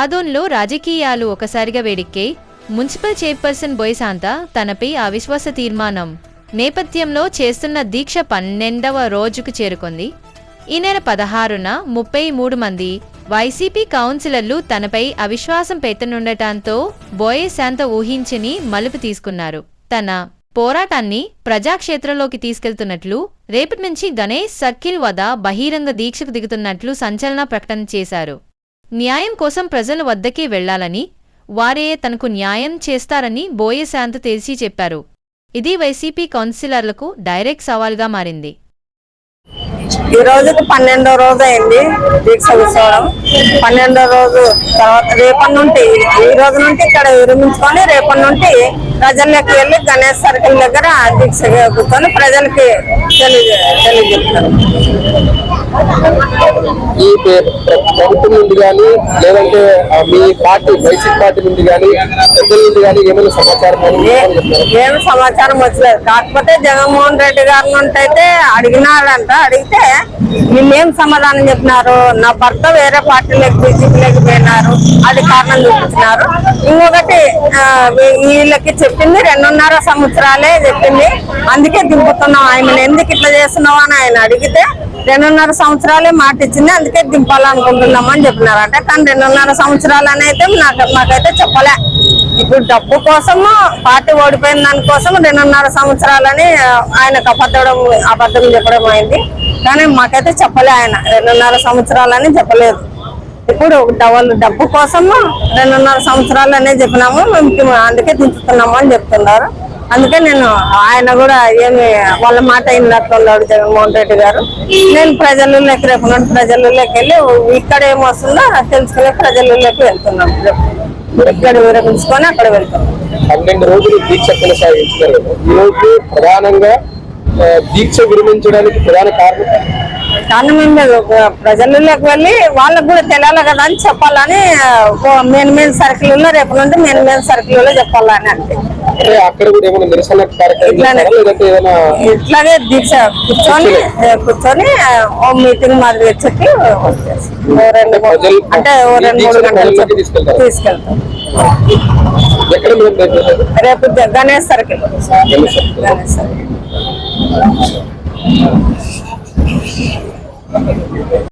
ఆదోన్లో రాజకీయాలు ఒకసారిగా వేడెక్కాయి municipal chairperson బోయశాంత తనపై అవిశ్వాస తీర్మానం. నేపథ్యంలో చేస్తున్న దీక్ష పన్నెండవ రోజుకు చేరుకుంది. ఈ నెల పదహారున ముప్పై మూడు మంది వైసీపీ కౌన్సిలర్లు తనపై అవిశ్వాసం పెట్టనుండటంతో బోయేశాంత ఊహించని మలుపు తీసుకున్నారు. తన పోరాటాన్ని ప్రజాక్షేత్రంలోకి తీసుకెళ్తున్నట్లు రేపటి నుంచి గణేష్ సర్కిల్ వద్ద బహిరంగ దీక్షకు దిగుతున్నట్లు సంచలన ప్రకటన చేశారు. న్యాయం కోసం ప్రజల వద్దకే వెళ్ళాలని వారే తనకు న్యాయం చేస్తారని బోయశాంత తెలిసి చెప్పారు. ఇది వైసీపీ కౌన్సిలర్లకు డైరెక్ట్ సవాల్గా మారింది. ఈ రోజుకి పన్నెండో రోజు అయింది దీక్ష కూర్చోవడం పన్నెండో రోజు తర్వాత రేపటి నుండి ఈ రోజు నుండి ఇక్కడ విరమించుకొని రేపటి నుండి ప్రజల్లోకి వెళ్ళి గణేష్ సర్కిల్ దగ్గర దీక్ష కూర్చొని ప్రజలకి తెలియ తెలియజెప్తారు ఈ ప్ర- ప్ర- ప్రభుత్వం నుండి కానీ లేదంటే మీ పార్టీ వైసీపీ పార్టీ నుండి కానీ పెద్దల కానీ ఏమైనా సమాచారం ఏం సమాచారం వచ్చలేదు. కాకపోతే జగన్మోహన్ రెడ్డి గారి నుండి అయితే అడిగినాడంట. అడిగితే నిన్నేం సమాధానం చెప్పినారు? నా భర్త వేరే పార్టీలోకి బీజేపీలోకి పోయినారు. అది కారణం చూపించినారు. ఇంకొకటి వీళ్ళకి చెప్పింది రెండున్నర సంవత్సరాలే చెప్పింది. అందుకే దింపుతున్నాం ఆయన ఎందుకు ఇట్లా చేస్తున్నావు అని ఆయన అడిగితే రెండున్నర సంవత్సరాలే మాట ఇచ్చింది. అందుకే దింపాలనుకుంటున్నామని అని అంటే కానీ రెండున్నర సంవత్సరాలు అని అయితే నాకు మాకైతే చెప్పలే. ఇప్పుడు డబ్బు కోసము పార్టీ ఓడిపోయిన దానికోసం రెండున్నర సంవత్సరాలని ఆయనకు అబద్ధం అబద్ధం చెప్పడం అయింది. కానీ మాకైతే చెప్పలే ఆయన. రెండున్నర సంవత్సరాలని చెప్పలేదు. ఇప్పుడు డబల్ డబ్బు కోసము రెండున్నర సంవత్సరాలు అనేది చెప్పినాము. మేము అందుకే దించుతున్నాము అని చెప్తున్నారు. అందుకే నేను ఆయన కూడా ఏమి వాళ్ళ మాట అయినట్టున్నాడు జగన్మోహన్ రెడ్డి గారు. నేను ప్రజల్లోకి రేపు నుండి ప్రజలలోకి వెళ్ళి ఇక్కడ ఏమొస్తుందో తెలుసుకునే ప్రజల్లోకి వెళ్తున్నాను రేపు. ఇక్కడ విరమించుకొని అక్కడ వెళ్తాం. పన్నెండు రోజులు దీక్ష కొనసాగించారు ఈ రోజు ప్రధానంగా దీక్ష విరమించడానికి ప్రధాన కారణం? కారణం ఏం లేదు. ఒక ప్రజలలోకి వెళ్ళి వాళ్ళకు కూడా తెలియాలి కదా అని చెప్పాలని మెయిన్ మెయిన్ సర్కిల్లో రేపు నుండి మెయిన్ మెయిన్ సర్కిల్లో చెప్పాలని అంటే అంటే అక్కడ కూడా ఏమైనా నిరసన ఇట్లానే. దీక్ష కూర్చొని కూర్చొని ఓ మీటింగ్ మాదిరి చెప్పి వచ్చేసి అంటే ఓ రెండు మూడు గంటలు. తీసుకెళ్తాం? రేపు గణేష్ సర్కిల్. గణేష్ సర్కిల్